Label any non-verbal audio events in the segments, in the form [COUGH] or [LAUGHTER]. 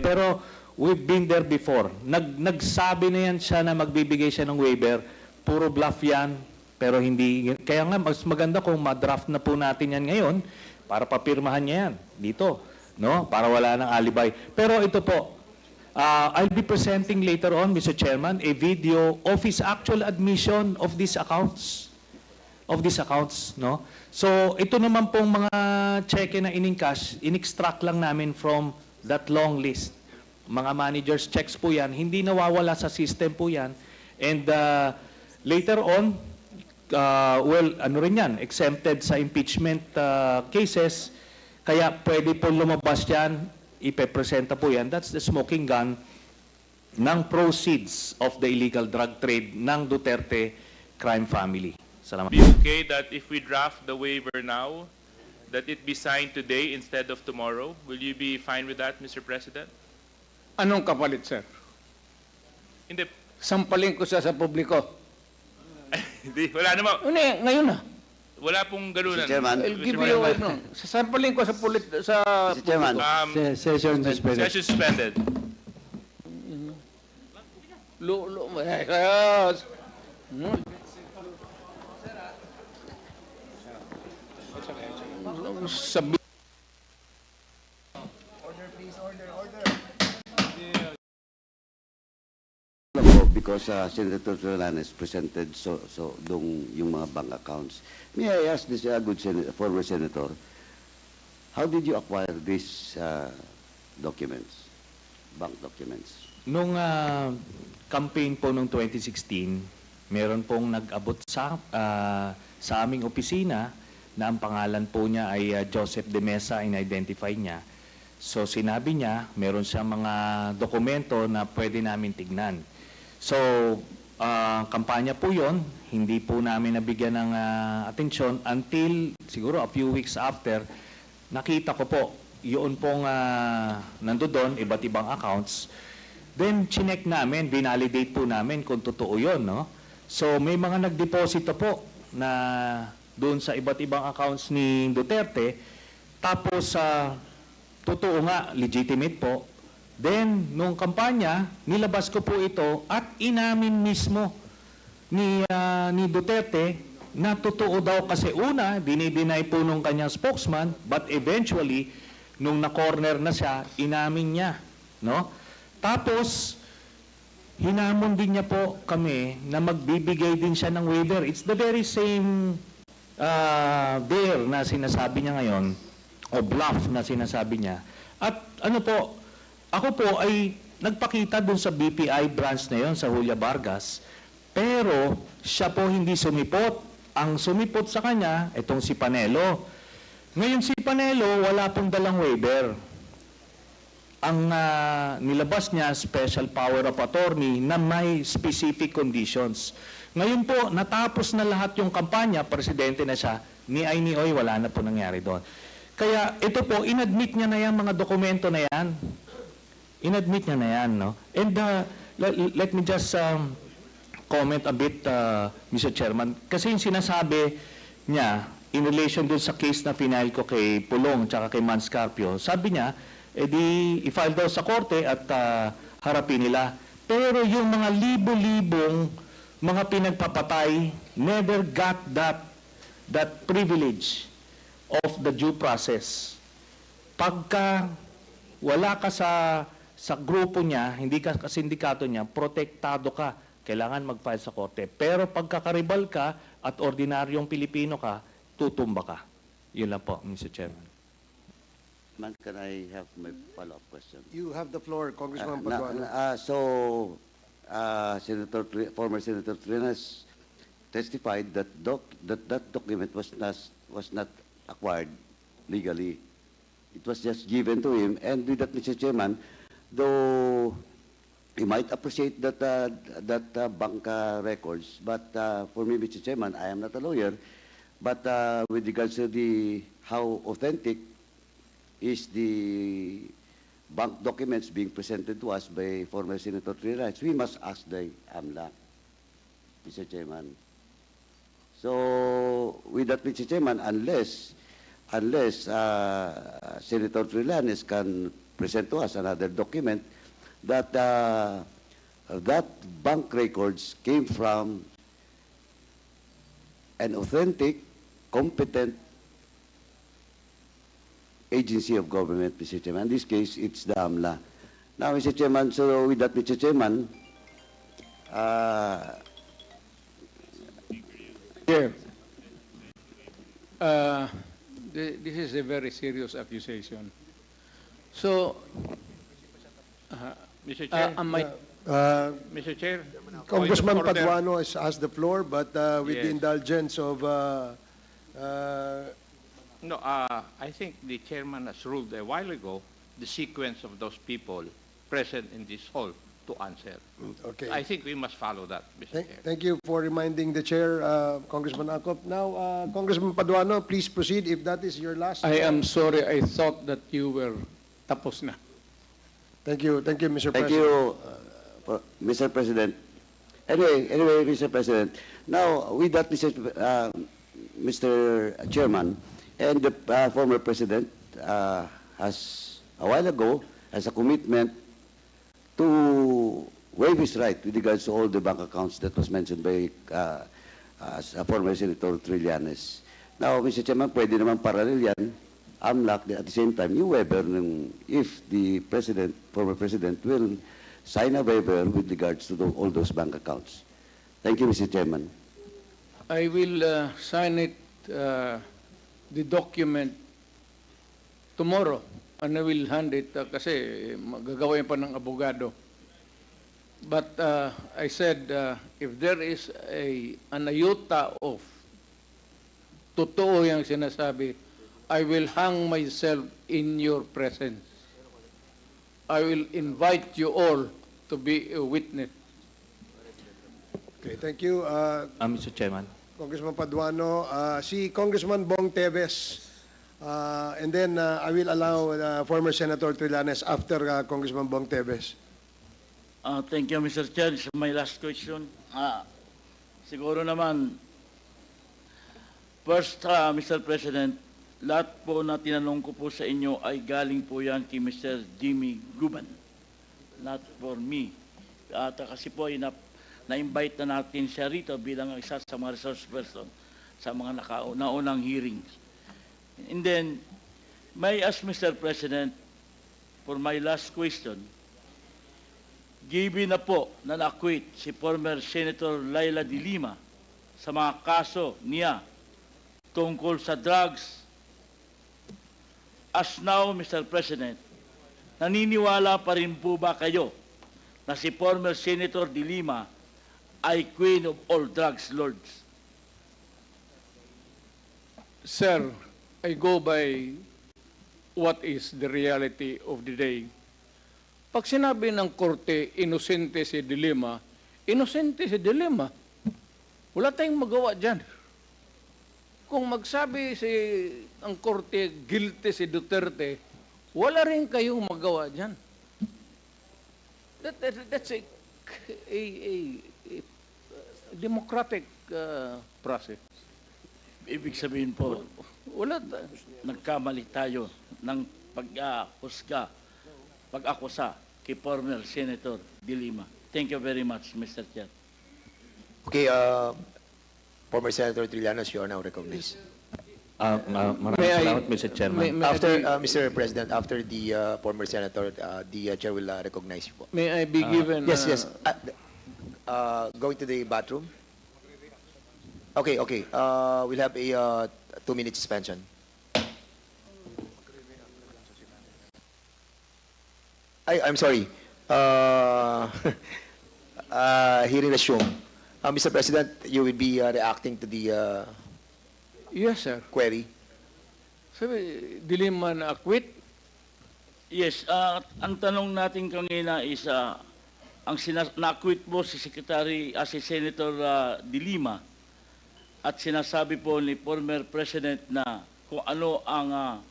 pero we've been there before. Nag, nagsabi na yan siya na magbibigay siya ng waiver. Puro bluff yan, pero hindi. Kaya nga, mas maganda kung ma-draft na po natin yan ngayon para papirmahan niya yan dito. No? Para wala ng alibay. Pero ito po, uh, I'll be presenting later on, Mr. Chairman, a video of his actual admission of these accounts of these accounts, no? So, ito naman pong mga cheque na in-encash, in-extract lang namin from that long list. Mga managers checks po yan, hindi nawawala sa system po yan. And uh, later on, uh, well, ano rin yan, exempted sa impeachment uh, cases, kaya pwede po lumabas yan, ipepresenta po yan. That's the smoking gun ng proceeds of the illegal drug trade ng Duterte crime family. Salamat. be okay that if we draft the waiver now, that it be signed today instead of tomorrow? Will you be fine with that, Mr. President? Anong kapalit, sir? Hindi, Sampalin ko siya sa publiko. hindi, wala naman. Hindi, ngayon na. Wala pong ganunan. Mr. Chairman. I'll give you, President. ano, sasampalin ko sa pulit, sa... Mr. Chairman. Um, Se- Session suspended. session suspended. Lu, lu, yes. Hmm? Sabi, Alam ko, because uh, Senator Trillanes presented so, so dong yung mga bank accounts. May I ask this uh, good sen- former senator, how did you acquire these uh, documents, bank documents? Nung ah, campaign po nung 2016, meron pong nag-abot sa, ah, sa aming opisina na ang pangalan po niya ay ah, Joseph De Mesa, in-identify niya. So sinabi niya, meron siyang mga dokumento na pwede namin tignan. So, ah, kampanya po yon, hindi po namin nabigyan ng ah, atensyon until siguro a few weeks after, nakita ko po, yun pong uh, nandoon, iba't ibang accounts. Then, chinek namin, binalidate po namin kung totoo yun, no? So, may mga nagdeposito po na doon sa iba't ibang accounts ni Duterte. Tapos, sa totoo nga, legitimate po. Then, nung kampanya, nilabas ko po ito at inamin mismo ni, ah, ni Duterte na totoo daw kasi una, dinideny po nung kanyang spokesman, but eventually, nung na-corner na siya, inamin niya. No? Tapos, hinamon din niya po kami na magbibigay din siya ng waiver. It's the very same uh, dare na sinasabi niya ngayon, o bluff na sinasabi niya. At ano po, ako po ay nagpakita dun sa BPI branch na yon sa Julia Vargas, pero siya po hindi sumipot. Ang sumipot sa kanya, itong si Panelo. Ngayon si Panelo, wala pong dalang waiver. Ang ah, nilabas niya, special power of attorney na may specific conditions. Ngayon po, natapos na lahat yung kampanya, presidente na siya, ni ay ni Oy, wala na po nangyari doon. Kaya ito po, inadmit niya na yan, mga dokumento na yan. Inadmit niya na yan, no? And uh, let, let me just um, comment a bit, uh, Mr. Chairman. Kasi yung sinasabi niya, in relation dun sa case na final ko kay Pulong tsaka kay Manscarpio, sabi niya, edi i-file daw sa korte at uh, harapin nila. Pero yung mga libo-libong mga pinagpapatay never got that that privilege of the due process. Pagka wala ka sa sa grupo niya, hindi ka sa sindikato niya, protektado ka. Kailangan mag-file sa korte. Pero pagkakaribal ka at ordinaryong Pilipino ka, tutumba ka. Yun lang po, Mr. Chairman. Man, can I have my follow-up question? You have the floor, Congressman Uh, na- Paduano. na- uh, so, uh, Senator, former Senator Trinas testified that doc, that that document was not, was not acquired legally. It was just given to him, and with that, Mr. Chairman, though you might appreciate that, uh, that uh, bank uh, records, but uh, for me, Mr. Chairman, I am not a lawyer, but uh, with regards to the, how authentic is the bank documents being presented to us by former Senator Trinas, we must ask the AMLA, Mr. Chairman. So, with that, Mr. Chairman, unless, unless uh, Senator Trillanes can present to us another document that uh, that bank records came from an authentic, competent agency of government, Mr. Chairman. In this case, it's the AMLA. Now, Mr. Chairman, so with that, Mr. Chairman, uh, Chair, uh, thi- this is a very serious accusation. So, uh, Mr. uh, Chair, am I, Uh, Mr. Chair. Congressman. Paduano has asked the floor, but uh, with the Yes. indulgence of uh, uh, No, uh, I think the chairman has ruled a while ago the sequence of those people present in this hall to answer. okay. I think we must follow that, Mr. Thank, Chair. thank you for reminding the chair, uh, Congressman Akop. Now, uh, Congressman Paduano, please proceed if that is your last. I am sorry, I thought that you were tapos na. Thank you, thank you, Mr. President. Thank President. you, uh, Mr. President. Anyway, anyway, Mr. President, now with that, Mr. P- uh, Mr. Chairman, and the uh, former President uh, has, a while ago, has a commitment to waive his right with regards to all the bank accounts that was mentioned by uh, a former Senator Trillanes. Now, Mr. Chairman, pwede naman parallel yan, AMLAC, at the same time, yung waiver ng, if the President, former President, will sign a waiver with regards to tho- all those bank accounts. Thank you, Mr. Chairman. I will uh, sign it, uh, the document tomorrow, and I will hand it uh, kasi magagawin pa ng abogado. But uh, I said, uh, if there is a an iota of totoo yung sinasabi, I will hang myself in your presence. I will invite you all to be a witness. Okay, thank you, uh, Ah, Mr. Chairman. Congressman Paduano. Uh, Si Congressman Bong Teves, uh, and then uh, I will allow uh, former Senator Trillanes after uh, Congressman Bong Teves. Ah, thank you, Mr. Chair. Is my last question. Ah, siguro naman, first, ah, Mr. President, lahat po na tinanong ko po sa inyo ay galing po yan kay Mr. Jimmy Guban. Not for me. At ah, kasi po ay na, na-invite na natin siya rito bilang isa sa mga resource person sa mga naunang hearings. And then, may ask Mr. President, for my last question, Given na po na na-acquit si former Senator Laila de Lima sa mga kaso niya tungkol sa drugs. As now, Mr. President, naniniwala pa rin po ba kayo na si former Senator de Lima ay queen of all drugs lords? Sir, I go by what is the reality of the day. Pag sinabi ng korte, inosente si Dilema, inosente si Dilema. Wala tayong magawa dyan. Kung magsabi si ang korte, guilty si Duterte, wala rin kayong magawa dyan. That, that- that's a, a, a, democratic uh, process. Ibig sabihin po, Wala nagkamali tayo ng pag-ahusga, pag-akusa kay former Senator de Lima. Thank you very much, Mr. Chair. Okay, uh, former Senator Trillanos, you are now recognized. Ah, ma- maraming May I- salamat, Mr. Chairman. may- may After, uh, Mr. President, after the uh, former senator, uh, the uh, chair will uh, recognize you po. May I be given? Yes, uh, yes. Uh, uh, going to the bathroom? Okay, okay. Uh, we'll have a uh, two-minute suspension. I, I'm sorry. Uh, [LAUGHS] uh, hearing resumed. Uh, Mr. President, you will be uh, reacting to the uh, Yes, sir. query. Sabi, dilim man acquit. Yes, ah, ang tanong natin kanina is ah, ang na-acquit po si Secretary, ah, si Senator ah, De Lima at sinasabi po ni former President na kung ano ang ah,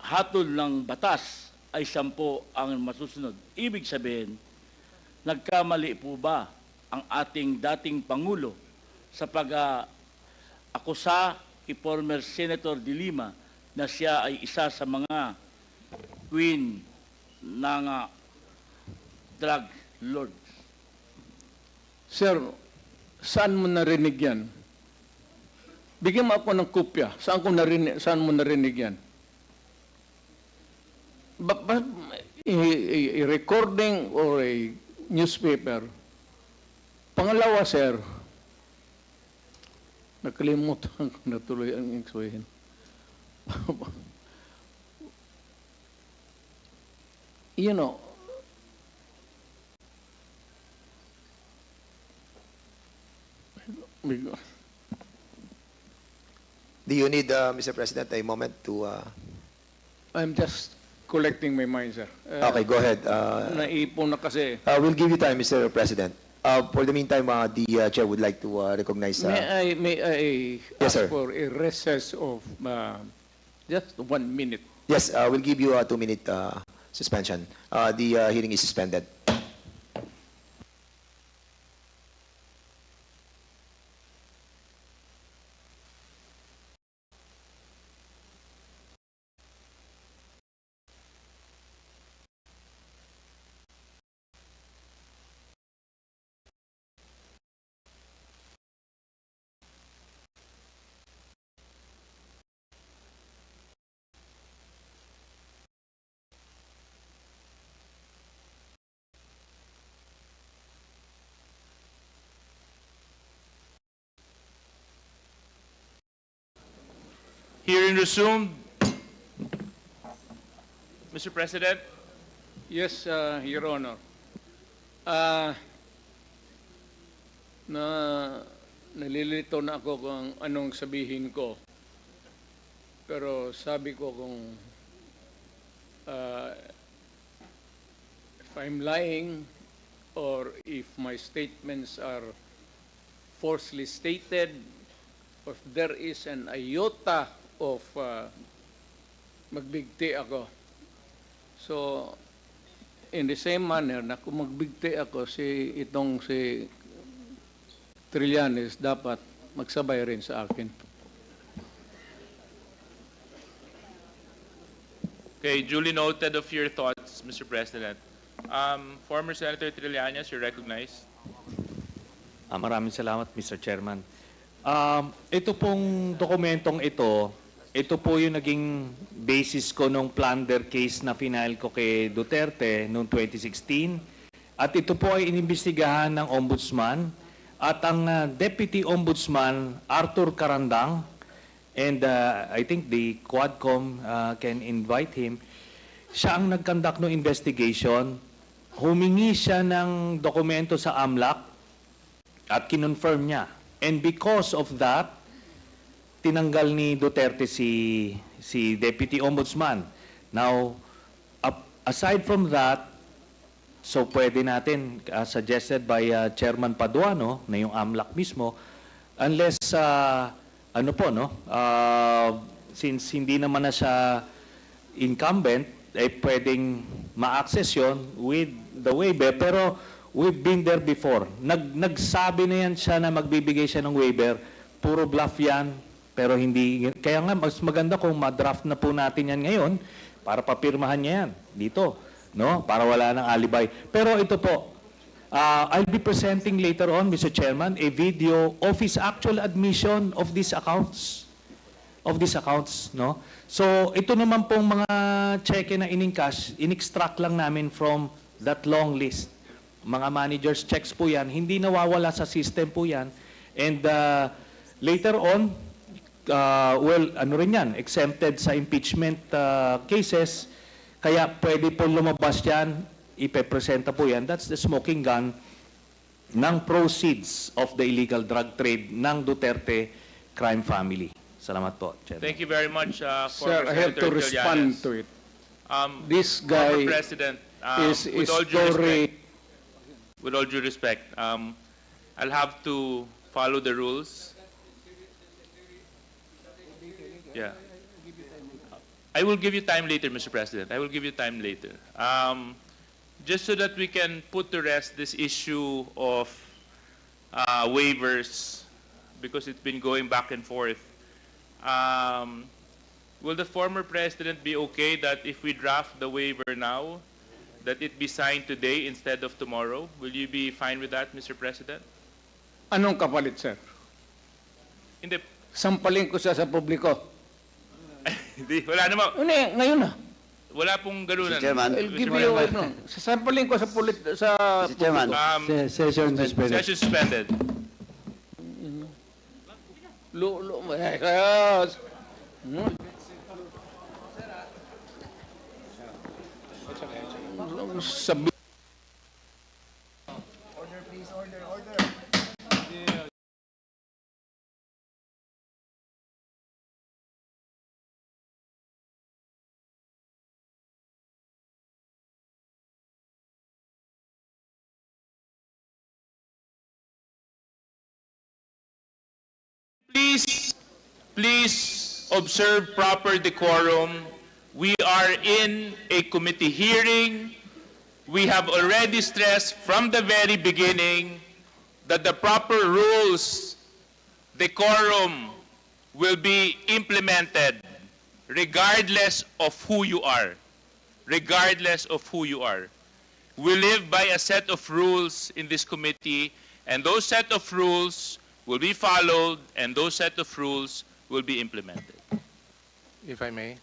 hatol ng batas ay sampo ang masusunod. Ibig sabihin, nagkamali po ba ang ating dating Pangulo sa pag-akusa kay former Senator De Lima na siya ay isa sa mga queen ng ah, drug lord. Sir, saan mo narinig yan? Bigyan mo ako ng kopya. Saan, ko narinig, saan mo narinig yan? A- a recording or a newspaper. Pangalawa, sir, nakalimutan ko na tuloy ang iksuhin. [LAUGHS] you know, big- Do you need, uh, Mr. President, a moment to, uh, I'm just collecting my mind, sir. Uh, okay, go ahead. Uh, Naipon na kasi. uh, we'll give you time, Mr. President. Uh, for the meantime, uh, the uh, chair would like to uh, recognize, uh, May I, may I Yes, ask sir. for a recess of uh, just one minute? yes, uh, we'll give you a two-minute uh, suspension. Uh, the uh, hearing is suspended. Hearing resumed. Mr. President, Yes, uh, Your Honor. Ah, na nalilito na ako kung anong sabihin ko. Pero sabi ko kung ah, if I'm lying or if my statements are falsely stated, or if there is an iota of ah, magbigti ako. So, in the same manner na kung magbigti ako si itong si Trillanes dapat magsabay rin sa akin. okay, duly noted of your thoughts, Mr. President. Um, former Senator Trillanes, you're recognized. Ah, maraming salamat, Mr. Chairman. Um, ito pong dokumentong ito, ito po yung naging basis ko nung plunder case na final ko kay Duterte noong 2016. At ito po ay inimbestigahan ng Ombudsman at ang ah, Deputy Ombudsman Arthur Carandang and ah, I think the Quadcom ah, can invite him. Siya ang nagkandak ng investigation. Humingi siya ng dokumento sa AMLAC at kinonfirm niya. And because of that, tinanggal ni Duterte si si Deputy Ombudsman. Now, aside from that, so pwede natin, uh, suggested by uh, Chairman Paduano, na yung AMLAC mismo, unless, uh, ano po, no, uh, since hindi naman na siya incumbent, eh pwedeng ma-access yun with the waiver. Pero we've been there before. Nag, nagsabi na yan siya na magbibigay siya ng waiver. Puro bluff yan, pero hindi. Kaya nga, mas maganda kung ma-draft na po natin yan ngayon para papirmahan niya yan dito. No? Para wala ng alibay. Pero ito po, uh, I'll be presenting later on, Mr. Chairman, a video of his actual admission of these accounts of these accounts, no? So, ito naman pong mga cheque na in-encash, in-extract lang namin from that long list. Mga managers checks po yan, hindi nawawala sa system po yan. And uh, later on, uh, well, ano rin yan, exempted sa impeachment uh, cases, kaya pwede po lumabas yan, ipepresenta po yan. That's the smoking gun ng proceeds of the illegal drug trade ng Duterte crime family. Salamat po, Chairman. Thank you very much, uh, Sir, I have to respond Trillanes. to it. Um, This former guy President, um, is with is all due respect, story with all due respect, um, I'll have to follow the rules. Yeah. I will give you time later, Mr. President. I will give you time later. Um, just so that we can put to rest this issue of uh, waivers, because it's been going back and forth. Um, will the former president be okay that if we draft the waiver now, that it be signed today instead of tomorrow? Will you be fine with that, Mr. President? Anong kapalit, sir? Hindi, Sampalin ko siya sa publiko. [LAUGHS] hindi, wala naman. Ano eh, ngayon na. Wala pong ganunan. Mr. Chairman. I'll Mr. give you, ano, sasampalin ko sa pulit, sa Mr. Chairman. Um, Session suspended. session suspended. Lu, lu, eh, kaya, hmm. Sabi, Please, please observe proper decorum. We are in a committee hearing. We have already stressed from the very beginning that the proper rules, decorum, will be implemented regardless of who you are. Regardless of who you are. We live by a set of rules in this committee, and those set of rules will be followed, and those set of rules will be implemented. if I may.